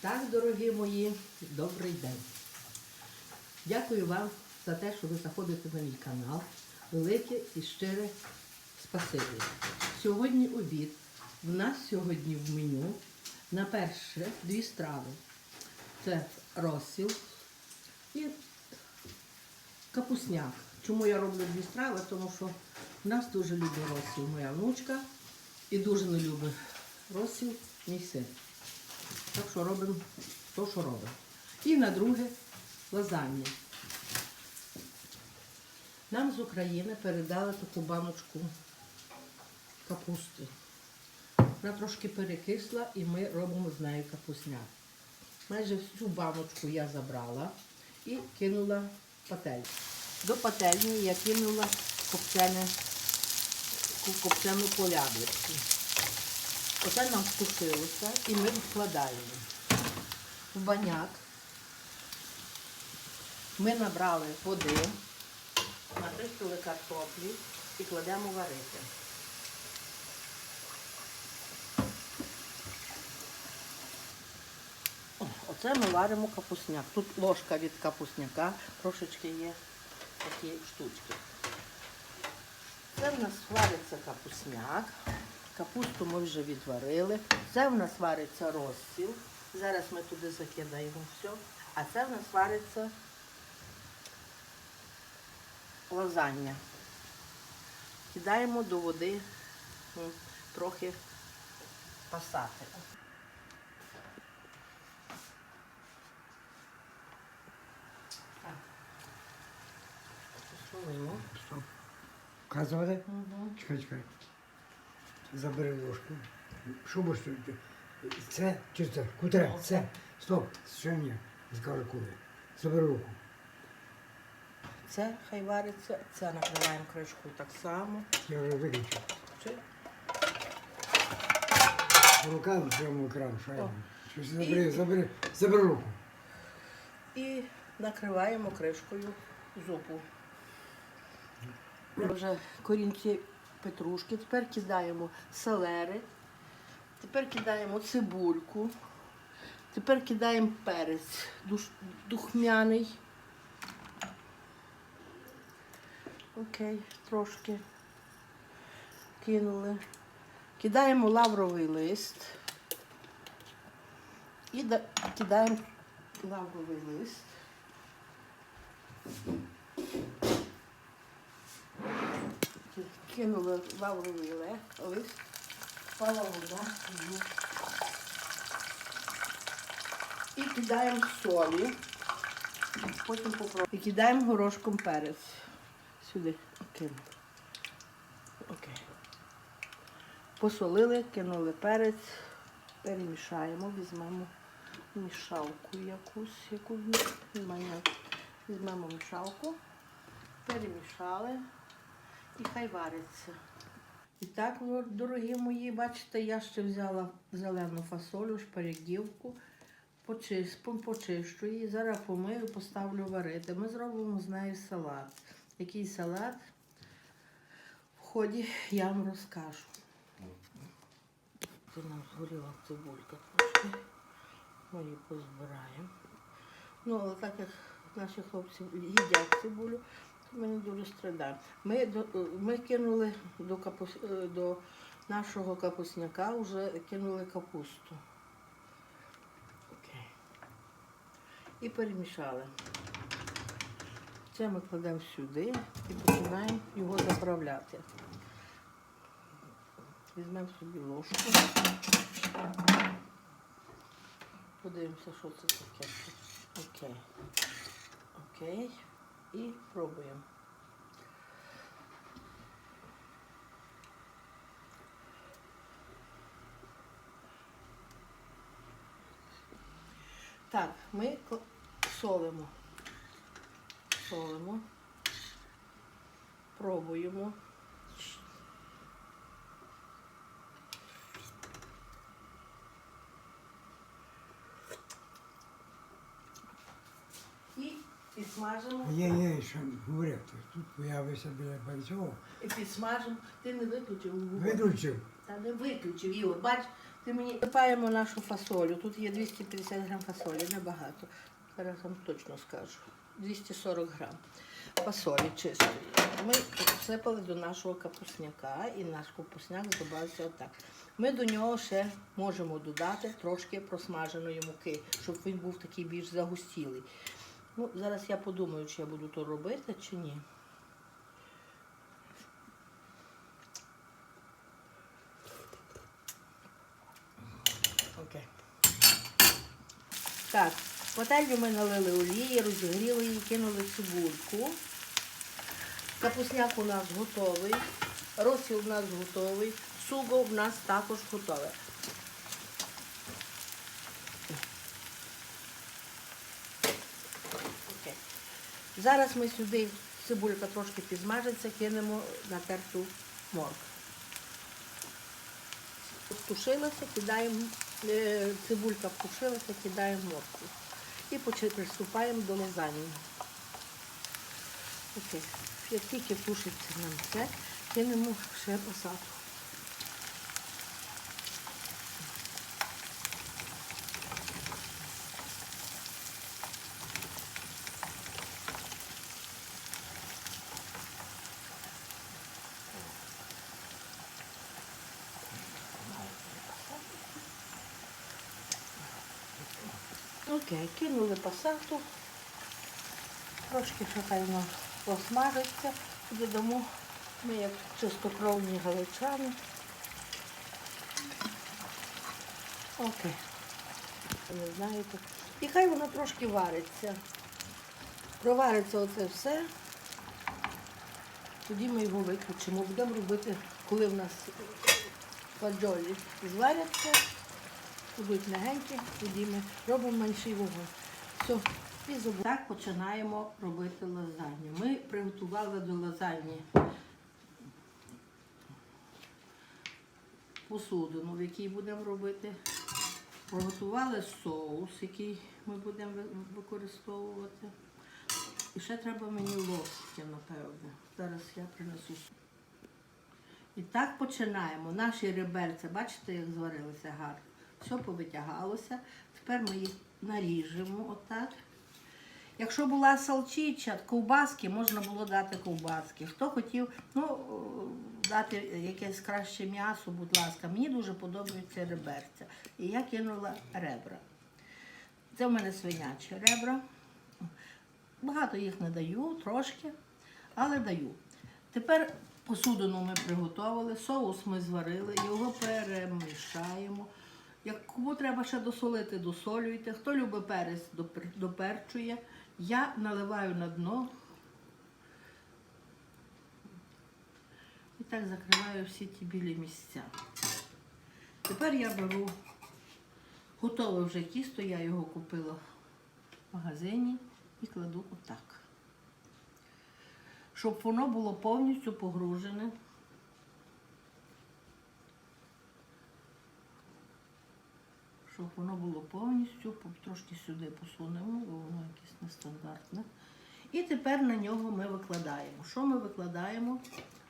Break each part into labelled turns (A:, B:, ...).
A: так, дорогі мої, добрий день. Дякую вам за те, що ви заходите на мій канал. Велике і щире спасибі. Сьогодні обід. В нас сьогодні в меню на перше дві страви. Це розсіл і капусняк. Чому я роблю дві страви? Тому що в нас дуже любить розсіл моя внучка і дуже не любить розсіл мій син. Так що робимо то, що робимо. І на друге лазанья. Нам з України передали таку баночку капусти. Вона трошки перекисла і ми робимо з нею капусняк. Майже всю баночку я забрала і кинула в пательню. До пательні я кинула копчену полядочку. Оце нам стушилося і ми відкладаємо. В баняк ми набрали води, натиснули картоплі і кладемо варити. Оце ми варимо капусняк. Тут ложка від капусняка, трошечки є такі штучки. Це в нас вариться капусняк. Капусту ми вже відварили. Це в нас вариться розсіл. Зараз ми туди закидаємо все. А це в нас вариться лазання. Кидаємо до води трохи пасати.
B: Вказувати?
A: Угу.
B: Чекай, чекай. Забери ложку. Що будеш тут? Це чи це? Кутре, це. Стоп. Ще ні. Скажи куди. Забери руку.
A: Це хай вариться, це накриваємо кришкою так само.
B: Я вже виключив.
A: Чи?
B: Рука на цьому екрану, що. Щось забери, забери, забери руку.
A: І накриваємо кришкою зупу. Вже корінці петрушки. Тепер кидаємо селери, тепер кидаємо цибульку, тепер кидаємо перець духмяний. Окей, трошки кинули. Кидаємо лавровий лист і кидаємо лавровий лист. Кинули лавровий лист, впала вода. І кидаємо солі. Потім попробуємо. І кидаємо горошком перець. Сюди кинули. Окей. Посолили, кинули перець, перемішаємо, візьмемо мішалку якусь, яку. Візьмемо мішалку, перемішали і хай вариться. І так, дорогі мої, бачите, я ще взяла зелену фасолю, шпарягівку, почищу її, зараз помию, поставлю варити. Ми зробимо з нею салат. Який салат? В ході я вам розкажу. Це нам згоріла цибулька трошки. Ми її позбираємо. Ну, але так як наші хлопці їдять цибулю, ми не дуже страдаємо. Ми, до- ми кинули до, капус, е, до нашого капусняка, вже кинули капусту. Окей. І перемішали. Це ми кладемо сюди і починаємо його заправляти. Візьмемо собі ложку. Подивимося, що це таке. Окей. Окей. І пробуємо. Так, ми солимо. Солимо. Пробуємо. І підсмажимо.
B: Є, є, що говорити. Тут появився біля багатьох.
A: І підсмажимо. Ти не виключив вогонь.
B: Виключив.
A: Та не виключив, Ігор. Бач, Ти мені Висипаємо нашу фасолю. Тут є 250 грам фасолі, небагато. Зараз вам точно скажу. 240 грам фасолі чистої. Ми всипали до нашого капусняка і наш капусняк додався отак. Ми до нього ще можемо додати трошки просмаженої муки, щоб він був такий більш загустілий. Ну, зараз я подумаю, чи я буду то робити, чи ні. Окей. Так, в ми налили олії, розігріли її, кинули цибульку. Капусняк у нас готовий, розсіл у нас готовий, суго в нас також готове. Окей. Зараз ми сюди, цибулька трошки підсмажиться, кинемо натерту моркву. Тушилася, кидаємо, е, цибулька втушилася, кидаємо моркву. І приступаємо до. Окей. Як тільки тушиться нам це, кинемо ще посадку. Окей, кинули пасату. Трошки хай воно посмажиться. Додамо ми як чистокровні галичани. Окей. Не знаєте. І хай воно трошки вариться. Провариться оце все. Тоді ми його виключимо. Будемо робити, коли в нас фаджолі зваряться, будуть м'ягенькі, тоді ми робимо менший вогонь. Все, і Так починаємо робити лазанью. Ми приготували до лазаньї посудину, в якій будемо робити. Приготували соус, який ми будемо використовувати. І ще треба мені лоски, напевне. Зараз я принесу. І так починаємо. Наші реберця, бачите, як зварилися гарно. Все повитягалося. Тепер ми їх наріжемо отак. Якщо була салчича, ковбаски, можна було дати ковбаски. Хто хотів ну, дати якесь краще м'ясо, будь ласка. Мені дуже подобаються реберця. І я кинула ребра. Це в мене свинячі ребра. Багато їх не даю, трошки, але даю. Тепер посудину ми приготували, соус ми зварили, його перемішаємо. Як кому треба ще досолити, досолюйте. Хто любить перець, доперчує. Я наливаю на дно. І так закриваю всі ті білі місця. Тепер я беру готове вже тісто, я його купила в магазині і кладу отак. Щоб воно було повністю погружене. Щоб воно було повністю, трошки сюди посунемо, бо воно якесь нестандартне. І тепер на нього ми викладаємо. Що ми викладаємо?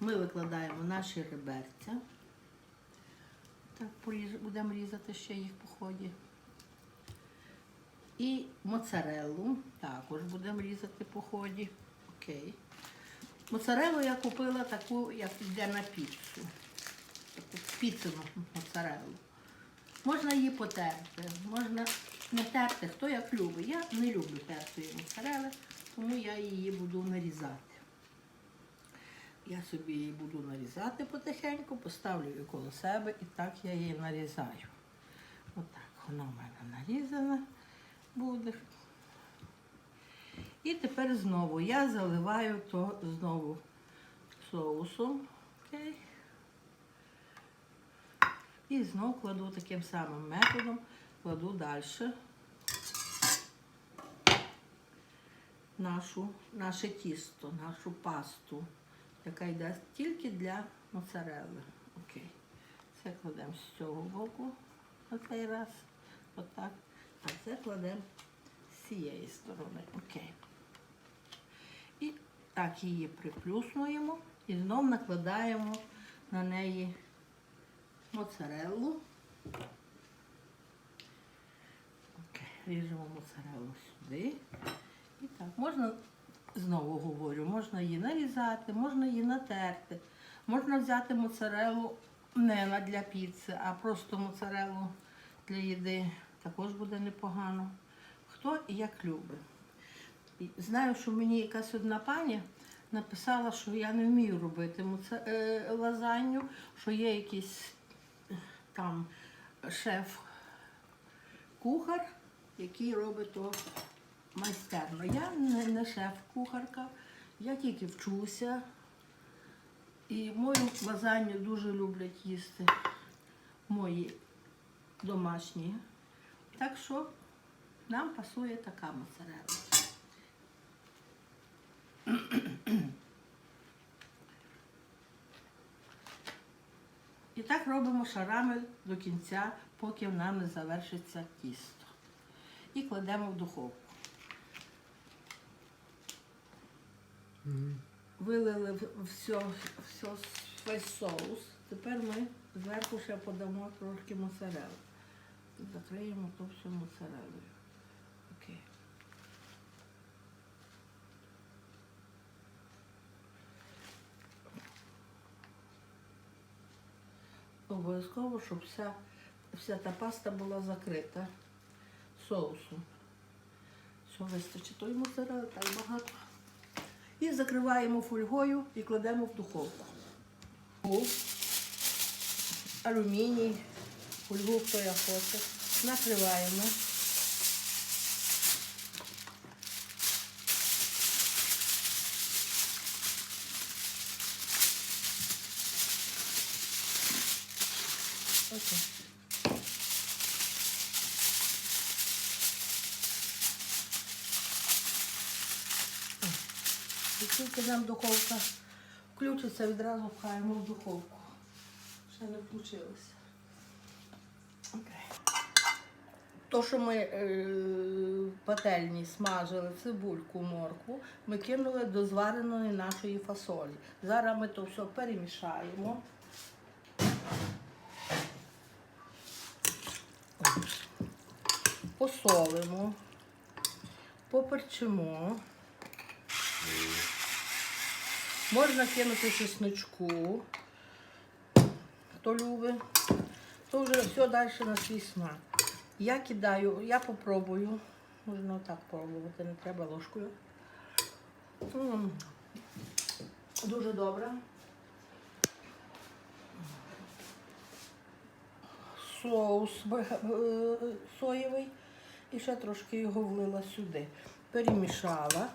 A: Ми викладаємо наші реберця. Так, будемо різати ще їх по ході. І моцареллу також будемо різати по ході. Окей. Моцарелу я купила таку, як йде на піцу. Таку піцену моцарелу. Можна її потерти, можна не терти, хто як любить. Я не люблю тертої моцарели, тому я її буду нарізати. Я собі її буду нарізати потихеньку, поставлю її коло себе і так я її нарізаю. Отак вона в мене нарізана буде. І тепер знову я заливаю то знову соусом. Окей. І знову кладу таким самим методом, кладу далі нашу, наше тісто, нашу пасту, яка йде тільки для моцарелли. Окей. Це кладемо з цього боку на цей раз. Отак. А це кладемо з цієї сторони. Окей. І так її приплюснуємо і знов накладаємо на неї моцареллу. ріжемо моцарелу сюди. І так, можна, знову говорю, можна її нарізати, можна її натерти. Можна взяти моцарелу не для піци, а просто моцарелу для їди. Також буде непогано. Хто і як любить. Знаю, що мені якась одна пані написала, що я не вмію робити е, що є якийсь е, там шеф-кухар, який робить то майстерно. Я не, шеф-кухарка, я тільки вчуся. І мою лазанью дуже люблять їсти мої домашні. Так що нам пасує така моцарела. І так робимо шарами до кінця, поки в нам не завершиться тісто. І кладемо в духовку. Вилили все, все, весь соус. Тепер ми зверху ще подамо трошки моцарелли. Закриємо то все моцарелою. Окей. Обов'язково, щоб вся, вся та паста була закрита соусом. Все, вистачить той моцарелли, так багато. І закриваємо фольгою і кладемо в духовку. Алюміній, фольгу, хто я хоче. Накриваємо. Окей. І тільки нам духовка включиться, відразу пхаємо в духовку. Ще не включилося. То, що ми е, в пательні смажили цибульку, моркву, ми кинули до звареної нашої фасолі. Зараз ми то все перемішаємо. Посолимо, поперчимо. Можна кинути чесночку, хто любить. То вже все далі на свій смак. Я кидаю, я попробую. Можна так пробувати, не треба ложкою. Дуже добре. Соус е, соєвий. І ще трошки його влила сюди. Перемішала.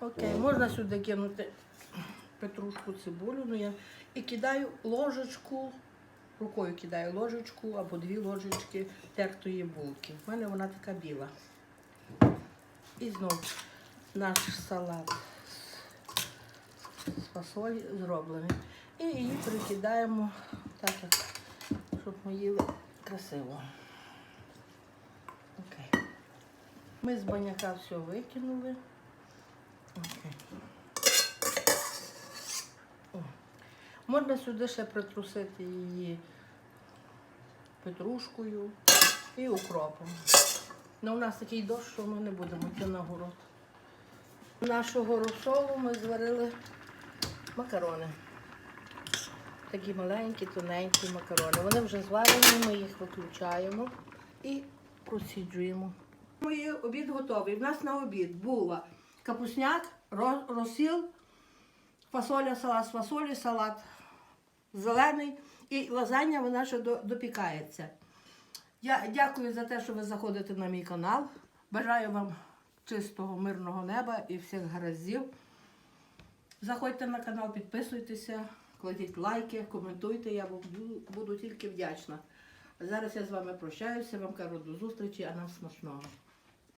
A: Окей, можна сюди кинути петрушку, цибулю. Ну, я... І кидаю ложечку, рукою кидаю ложечку або дві ложечки тертої булки. У мене вона така біла. І знову наш салат з фасолі зроблений. І її перекидаємо так, щоб ми їли красиво. Окей. Ми з баняка все викинули. Можна сюди ще притрусити її петрушкою і укропом. Ну, у нас такий дощ, що ми не будемо йти на город. Нашого розсолу ми зварили макарони. Такі маленькі, тоненькі макарони. Вони вже зварені, ми їх виключаємо і проціджуємо. Мій обід готовий. У нас на обід була капусняк, розсіл, фасоля, салат з фасолі, салат зелений і лазання вона ще допікається. Я дякую за те, що ви заходите на мій канал. Бажаю вам чистого, мирного неба і всіх гараздів. Заходьте на канал, підписуйтеся, кладіть лайки, коментуйте, я буду тільки вдячна. Зараз я з вами прощаюся, вам кажу до зустрічі, а нам смачного.